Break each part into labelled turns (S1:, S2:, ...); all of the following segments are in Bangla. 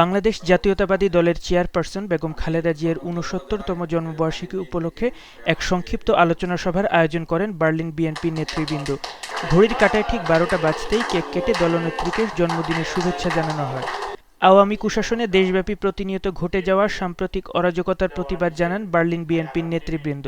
S1: বাংলাদেশ জাতীয়তাবাদী দলের চেয়ারপারসন বেগম খালেদা জিয়ার উনসত্তরতম জন্মবার্ষিকী উপলক্ষে এক সংক্ষিপ্ত আলোচনা সভার আয়োজন করেন বার্লিন বিএনপি নেতৃবৃন্দ ঘড়ির কাটায় ঠিক বারোটা বাজতেই কেক কেটে দলনেত্রীকে জন্মদিনের শুভেচ্ছা জানানো হয় আওয়ামী কুশাসনে দেশব্যাপী প্রতিনিয়ত ঘটে যাওয়া সাম্প্রতিক অরাজকতার প্রতিবাদ জানান বার্লিন বিএনপির নেতৃবৃন্দ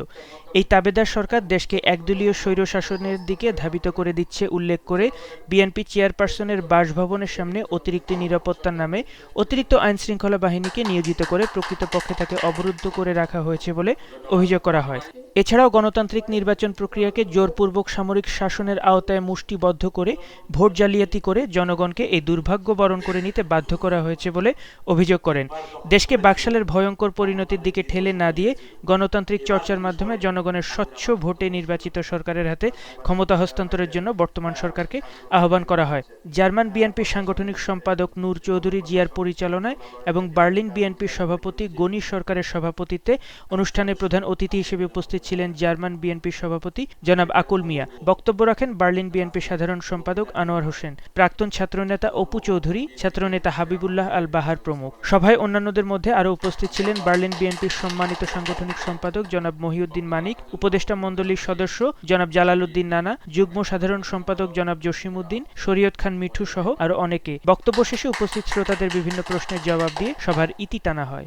S1: এই তাবেদার সরকার দেশকে একদলীয় স্বৈর শাসনের দিকে ধাবিত করে দিচ্ছে উল্লেখ করে বিএনপি চেয়ারপারসনের বাসভবনের সামনে অতিরিক্ত নিরাপত্তার নামে অতিরিক্ত আইনশৃঙ্খলা বাহিনীকে নিয়োজিত করে প্রকৃতপক্ষে তাকে অবরুদ্ধ করে রাখা হয়েছে বলে অভিযোগ করা হয় এছাড়াও গণতান্ত্রিক নির্বাচন প্রক্রিয়াকে জোরপূর্বক সামরিক শাসনের আওতায় মুষ্টিবদ্ধ করে ভোট জালিয়াতি করে জনগণকে এই দুর্ভাগ্য বরণ করে নিতে বাধ্য করা হয়েছে বলে অভিযোগ করেন দেশকে বাকশালের ভয়ঙ্কর পরিণতির দিকে ঠেলে না দিয়ে গণতান্ত্রিক চর্চার মাধ্যমে জনগণের স্বচ্ছ ভোটে নির্বাচিত সরকারের হাতে ক্ষমতা হস্তান্তরের জন্য বর্তমান সরকারকে আহ্বান করা হয় জার্মান বিএনপি সাংগঠনিক সম্পাদক নূর চৌধুরী জিয়ার পরিচালনায় এবং বার্লিন বিএনপির সভাপতি গণি সরকারের সভাপতিত্বে অনুষ্ঠানে প্রধান অতিথি হিসেবে উপস্থিত ছিলেন জার্মান বিএনপির সভাপতি জনাব আকুল মিয়া বক্তব্য রাখেন বার্লিন বিএনপি সাধারণ সম্পাদক আনোয়ার হোসেন প্রাক্তন ছাত্রনেতা অপু চৌধুরী ছাত্রনেতা হাবিবুল্লাহ আবদুল্লাহ আল বাহার প্রমুখ সভায় অন্যান্যদের মধ্যে আরও উপস্থিত ছিলেন বার্লিন বিএনপির সম্মানিত সাংগঠনিক সম্পাদক জনাব মহিউদ্দিন মানিক উপদেষ্টা মণ্ডলীর সদস্য জনাব জালালউদ্দিন নানা যুগ্ম সাধারণ সম্পাদক জনাব জসিমউদ্দিন শরীয়ত খান মিঠু সহ আরও অনেকে বক্তব্য শেষে উপস্থিত শ্রোতাদের বিভিন্ন প্রশ্নের জবাব দিয়ে সভার ইতি টানা হয়